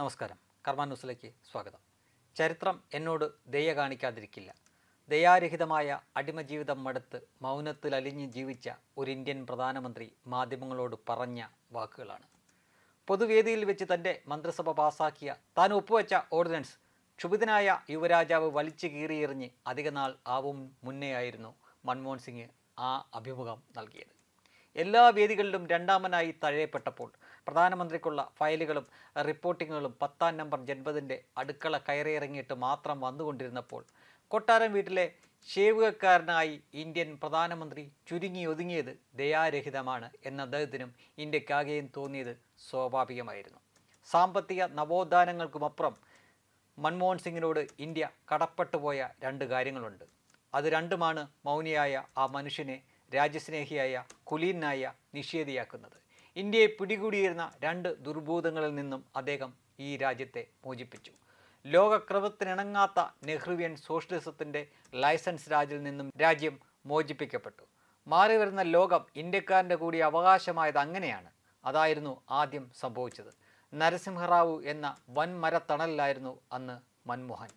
നമസ്കാരം. കർമ്മ ന്യൂസിലേക്ക് സ്വാഗതം. ചരിത്രം എന്നോട് ദയ കാണിക്കാതിരിക്കില്ല. ദയാരഹിതമായ അടിമജീവിതം മടുത്ത് മൗനത്തിൽ അലിഞ്ഞ് ജീവിച്ച ഒരു ഇന്ത്യൻ പ്രധാനമന്ത്രി മാധ്യമങ്ങളോട് പറഞ്ഞ വാക്കുകളാണ്. പൊതുവേദിയിൽ വെച്ച് തന്റെ മന്ത്രിസഭ പാസാക്കിയ താൻ ഒപ്പുവെച്ച ഓർഡിനൻസ് ക്ഷുഭിതനായ യുവരാജാവ് വലിച്ചു കീറിയെറിഞ്ഞ് അധികനാൾ ആവും മുന്നേ ആയിരുന്നു മൻമോഹൻ സിംഗ് ആ അഭിമുഖം നൽകിയത്. എല്ലാ വേദികളിലും രണ്ടാമനായി തഴയപ്പെട്ടപ്പോൾ പ്രധാനമന്ത്രിക്കുള്ള ഫയലുകളും റിപ്പോർട്ടിങ്ങുകളും പത്താം നമ്പർ ജൻപതിന്റെ അടുക്കള കയറിയിറങ്ങിയിട്ട് മാത്രം വന്നുകൊണ്ടിരുന്നപ്പോൾ കൊട്ടാരം വീട്ടിലെ ഷേവുകക്കാരനായി ഇന്ത്യൻ പ്രധാനമന്ത്രി ചുരുങ്ങി ഒതുങ്ങിയത് ദയാരഹിതമാണ് എന്ന അദ്ദേഹത്തിനും ഇന്ത്യക്കാകെയും തോന്നിയത് സ്വാഭാവികമായിരുന്നു. സാമ്പത്തിക നവോത്ഥാനങ്ങൾക്കുമപ്പുറം മൻമോഹൻ സിംഗിനോട് ഇന്ത്യ കടപ്പെട്ടുപോയ രണ്ട് കാര്യങ്ങളുണ്ട്. അത് രണ്ടുമാണ് മൗനിയായ ആ മനുഷ്യനെ രാജ്യസ്നേഹിയായ കുലീനായ നിഷേധിയാക്കുന്നത്. ഇന്ത്യയെ പിടികൂടിയിരുന്ന രണ്ട് ദുർഭൂതങ്ങളിൽ നിന്നും അദ്ദേഹം ഈ രാജ്യത്തെ മോചിപ്പിച്ചു. ലോകക്രമത്തിനിണങ്ങാത്ത നെഹ്റുവിയൻ സോഷ്യലിസത്തിന്റെ ലൈസൻസ് രാജിൽ നിന്നും രാജ്യം മോചിപ്പിക്കപ്പെട്ടു. മാറി വരുന്ന ലോകം ഇന്ത്യക്കാരന്റെ കൂടി അവകാശമായത് അങ്ങനെയാണ്. അതായിരുന്നു ആദ്യം സംഭവിച്ചത്. നരസിംഹറാവു എന്ന വൻ മരത്തണലിലായിരുന്നു അന്ന് മൻമോഹൻ.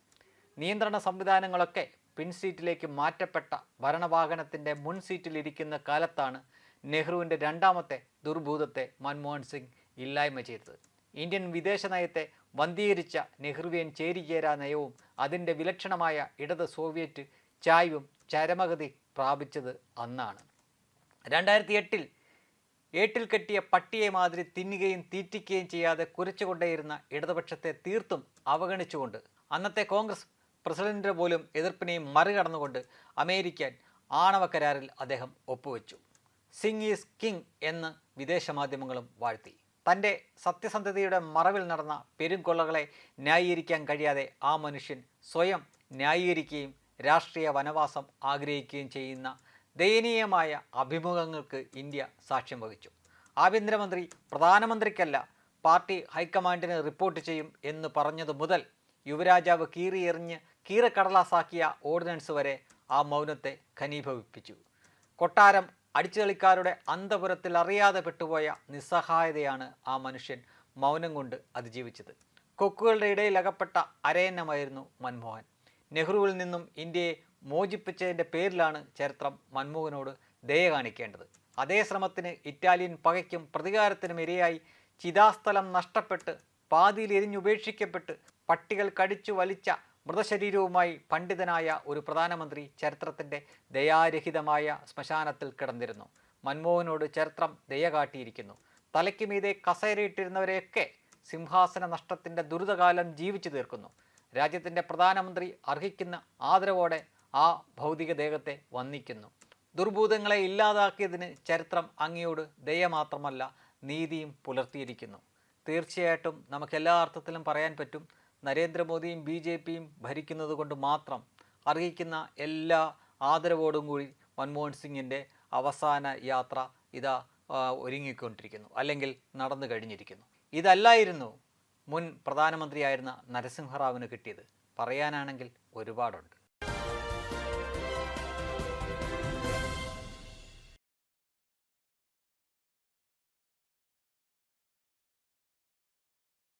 നിയന്ത്രണ സംവിധാനങ്ങളൊക്കെ പിൻസീറ്റിലേക്ക് മാറ്റപ്പെട്ട ഭരണവാഹനത്തിന്റെ മുൻ സീറ്റിലിരിക്കുന്ന കാലത്താണ് നെഹ്റുവിന്റെ രണ്ടാമത്തെ ദുർഭൂതത്തെ മൻമോഹൻ സിംഗ് ഇല്ലായ്മ ചെയ്തത്. ഇന്ത്യൻ വിദേശ നയത്തെ വന്ധീകരിച്ച നെഹ്റുവിയൻ ചേരിചേരാ നയവും അതിന്റെ വിലക്ഷണമായ ഇടത് സോവിയറ്റ് ചായ്വും ചരമഗതി പ്രാപിച്ചത് അന്നാണ്. രണ്ടായിരത്തി എട്ടിൽ ഏട്ടിൽ കെട്ടിയ പട്ടിയെ മാതിരി തിന്നുകയും തീറ്റിക്കുകയും ചെയ്യാതെ കുരച്ചുകൊണ്ടേയിരുന്ന ഇടതുപക്ഷത്തെ തീർത്തും അവഗണിച്ചുകൊണ്ട് അന്നത്തെ കോൺഗ്രസ് പ്രസിഡന്റിന്റെ പോലും എതിർപ്പിനെയും മറികടന്നുകൊണ്ട് അമേരിക്കൻ ആണവ കരാറിൽ അദ്ദേഹം ഒപ്പുവെച്ചു. സിംഗ് ഈസ് കിങ് എന്ന് വിദേശ മാധ്യമങ്ങളും വാഴ്ത്തി. തന്റെ സത്യസന്ധതയുടെ മറവിൽ നടന്ന പെരുംകൊള്ളകളെ ന്യായീകരിക്കാൻ കഴിയാതെ ആ മനുഷ്യൻ സ്വയം ന്യായീകരിക്കുകയും രാഷ്ട്രീയ വനവാസം ആഗ്രഹിക്കുകയും ചെയ്യുന്ന ദയനീയമായ അഭിമുഖങ്ങൾക്ക് ഇന്ത്യ സാക്ഷ്യം വഹിച്ചു. ആഭ്യന്തരമന്ത്രി പ്രധാനമന്ത്രിക്കല്ല പാർട്ടി ഹൈക്കമാൻഡിന് റിപ്പോർട്ട് ചെയ്യും എന്ന് പറഞ്ഞതു മുതൽ യുവരാജാവ് കീറിയെറിഞ്ഞ് കീറക്കടലാസാക്കിയ ഓർഡിനൻസ് വരെ ആ മൗനത്തെ ഖനീഭവിപ്പിച്ചു. കൊട്ടാരം അടിച്ചുകളിക്കാരുടെ അന്തപുരത്തിൽ അറിയാതെ പെട്ടുപോയ നിസ്സഹായതയാണ് ആ മനുഷ്യൻ മൗനം കൊണ്ട് അതിജീവിച്ചത്. കൊക്കുകളുടെ ഇടയിൽ അകപ്പെട്ട അരയന്നമായിരുന്നു മൻമോഹൻ. നെഹ്റുവിൽ നിന്നും ഇന്ത്യയെ മോചിപ്പിച്ചതിന്റെ പേരിലാണ് ചരിത്രം മൻമോഹനോട് ദയ കാണിക്കേണ്ടത്. അതേ ശ്രമത്തിന് ഇറ്റാലിയൻ പകയ്ക്കും പ്രതികാരത്തിനും ഇരയായി ചിതാസ്ഥലം നഷ്ടപ്പെട്ട് പാതിയിൽ എരിഞ്ഞുപേക്ഷിക്കപ്പെട്ട് പട്ടികൾ കടിച്ചു വലിച്ച മൃതശരീരവുമായി പണ്ഡിതനായ ഒരു പ്രധാനമന്ത്രി ചരിത്രത്തിന്റെ ദയാരഹിതമായ ശ്മശാനത്തിൽ കിടന്നിരുന്നു. മൻമോഹനോട് ചരിത്രം ദയ കാട്ടിയിരിക്കുന്നു. തലയ്ക്ക് മീതെ കസേരയിട്ടിരുന്നവരെയൊക്കെ സിംഹാസന നഷ്ടത്തിന്റെ ദുരിതകാലം ജീവിച്ചു തീർക്കുന്നു. രാജ്യത്തിന്റെ പ്രധാനമന്ത്രി അർഹിക്കുന്ന ആദരവോടെ ആ ഭൗതിക ദേഹത്തെ വന്ദിക്കുന്നു. ദുർഭൂതങ്ങളെ ഇല്ലാതാക്കിയതിന് ചരിത്രം അങ്ങയോട് ദയ മാത്രമല്ല നീതിയും പുലർത്തിയിരിക്കുന്നു. തീർച്ചയായിട്ടും നമുക്ക് എല്ലാ അർത്ഥത്തിലും പറയാൻ പറ്റും നരേന്ദ്രമോദിയും ബി ജെ പിയും ഭരിക്കുന്നത് കൊണ്ട് മാത്രം അർഹിക്കുന്ന എല്ലാ ആദരവോടും കൂടി മൻമോഹൻ സിംഗിന്റെ അവസാന യാത്ര ഇതാ ഒരുങ്ങിക്കൊണ്ടിരിക്കുന്നു. അല്ലെങ്കിൽ നടന്നു കഴിഞ്ഞിരിക്കുന്നു. ഇതല്ലായിരുന്നു മുൻ പ്രധാനമന്ത്രിയായിരുന്ന നരസിംഹറാവിന് കിട്ടിയത്. പറയാനാണെങ്കിൽ ഒരുപാടുണ്ട്.